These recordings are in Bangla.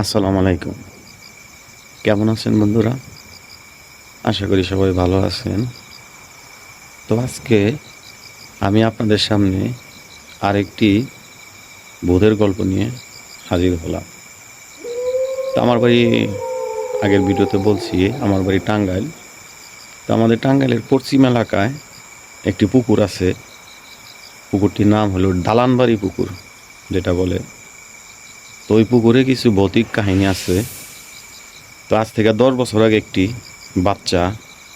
আসসালামু আলাইকুম। কেমন আছেন বন্ধুরা? আশা করি সবাই ভালো আছেন। তো আজকে আমি আপনাদের সামনে আরেকটি বোধের গল্প নিয়ে হাজির হলাম। তো আমার বাড়ি আগের ভিডিওতে বলছি, আমার বাড়ি টাঙ্গাইল। তো আমাদের টাঙ্গাইলের পশ্চিম এলাকায় একটি পুকুর আছে। পুকুরটির নাম হলো দালানবাড়ি পুকুর, যেটা বলে তো ওই পুকুরে কিছু ভৌতিক কাহিনী আছে। তো আজ থেকে দশ বছর আগে একটি বাচ্চা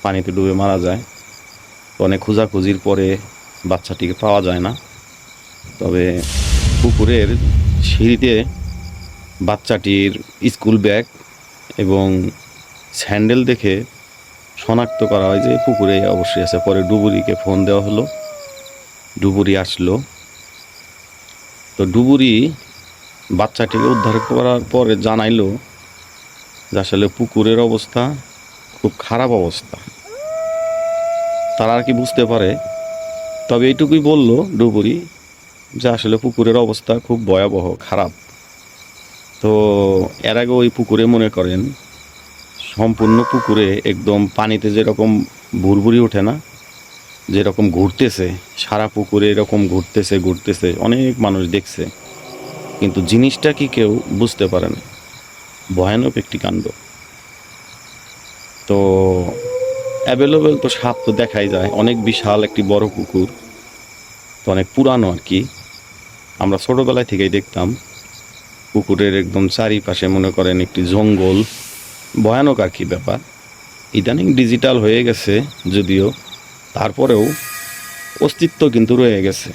পানিতে ডুবে মারা যায়। অনেক খোঁজাখুঁজির পরে বাচ্চাটিকে পাওয়া যায় না। তবে পুকুরের সিঁড়িতে বাচ্চাটির স্কুল ব্যাগ এবং স্যান্ডেল দেখে শনাক্ত করা হয় যে পুকুরে অবশ্যই আছে। পরে ডুবুরিকে ফোন দেওয়া হলো। ডুবুরি আসলো। তো ডুবুরি বাচ্চাটিকে উদ্ধার করার পরে জানাইলো যে আসলে পুকুরের অবস্থা খুব খারাপ অবস্থা। তারা আর কি বুঝতে পারে। তবে এইটুকুই বলল ডুবুরি যে আসলে পুকুরের অবস্থা খুব ভয়াবহ, খারাপ। তো এর আগে ওই পুকুরে মনে করেন, সম্পূর্ণ পুকুরে একদম পানিতে যেরকম ভুরভুরি ওঠে না, যেরকম ঘুরতেছে, সারা পুকুরে এরকম ঘুরতেছে ঘুরতেছে, অনেক মানুষ দেখছে। কিন্তু জিনিসটা কি কেউ বুঝতে পারে না? ভয়ানক একটি কাণ্ড। তো অ্যাভেলেবেল তো সাপ তো দেখাই যায়। অনেক বিশাল একটি বড় পুকুর তো অনেক পুরানো আর কি। আমরা ছোটোবেলায় থেকেই দেখতাম পুকুরের একদম চারিপাশে মনে করেন একটি জঙ্গল। ভয়ানক আর কি ব্যাপার। ইদানিং ডিজিটাল হয়ে গেছে যদিও, তারপরেও অস্তিত্ব কিন্তু রয়ে গেছে।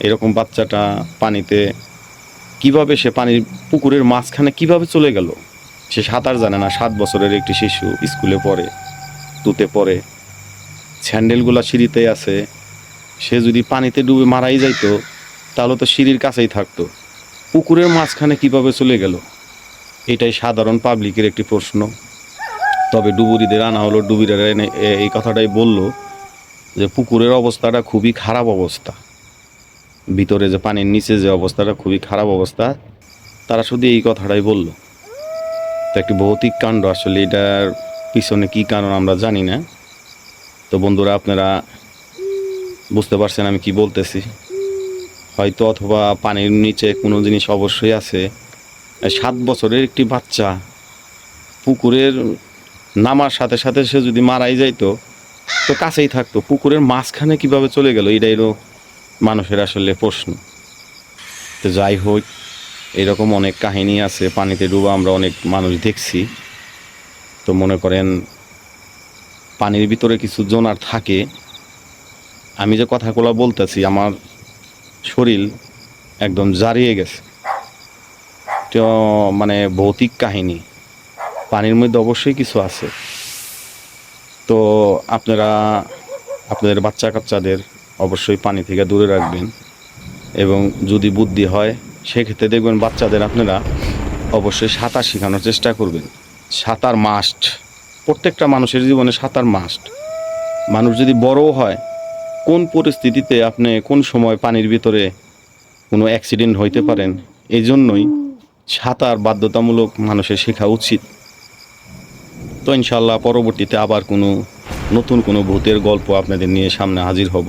এরকম বাচ্চাটা পানিতে কীভাবে সে পানির পুকুরের মাঝখানে কীভাবে চলে গেল? সে সাঁতার জানে না, সাত বছরের একটি শিশু স্কুলে পড়ে, তুতে পড়ে। স্যান্ডেলগুলা সিঁড়িতে আছে। সে যদি পানিতে ডুবে মারাই যাইত, তাহলে তো সিঁড়ির কাছেই থাকতো। পুকুরের মাঝখানে কীভাবে চলে গেল? এটাই সাধারণ পাবলিকের একটি প্রশ্ন। তবে ডুবুরিদের আনা হলো, ডুবুরিরা এনে এই কথাটাই বলল যে পুকুরের অবস্থাটা খুবই খারাপ অবস্থা। ভিতরে যে পানির নিচে যে অবস্থাটা, খুবই খারাপ অবস্থা, তারা শুধু এই কথাটাই বলল। তো একটি ভৌতিক কাণ্ড, আসলে এটার পিছনে কি কারণ আমরা জানি না। তো বন্ধুরা, আপনারা বুঝতে পারছেন আমি কি বলতেছি। হয়তো অথবা পানির নিচে কোনো জিনিস অবশ্যই আছে। সাত বছরের একটি বাচ্চা পুকুরের নামার সাথে সাথে সে যদি মারাই যাইতো, তো কাছেই থাকতো। পুকুরের মাঝখানে কীভাবে চলে গেল এটাইরও মানুষের আসলে প্রশ্ন। তো যাই হোক, এরকম অনেক কাহিনী আছে, পানিতে ডুবা আমরা অনেক মানুষ দেখছি। তো মনে করেন, পানির ভিতরে কিছু জোনার থাকে। আমি যে কথাগুলো বলতেছি, আমার শরীর একদম জারিয়ে গেছে। তো মানে ভৌতিক কাহিনী। পানির মধ্যে অবশ্যই কিছু আছে। তো আপনারা, আপনাদের বাচ্চা কাচ্চাদের অবশ্যই পানি থেকে দূরে রাখবেন। এবং যদি বুদ্ধি হয়, সেক্ষেত্রে দেখবেন বাচ্চাদের আপনারা অবশ্যই সাঁতার শেখানোর চেষ্টা করবেন। সাঁতার মাস্ট প্রত্যেকটা মানুষের জীবনে সাঁতার মাস্ট মানুষ যদি বড়ও হয়, কোন পরিস্থিতিতে আপনি কোন সময় পানির ভিতরে কোনো অ্যাক্সিডেন্ট হইতে পারেন এই জন্যই সাঁতার বাধ্যতামূলক মানুষের শেখা উচিত। তো ইনশাল্লাহ পরবর্তীতে আবার কোনো নতুন কোনো ভূতের গল্প আপনাদের নিয়ে সামনে হাজির হব।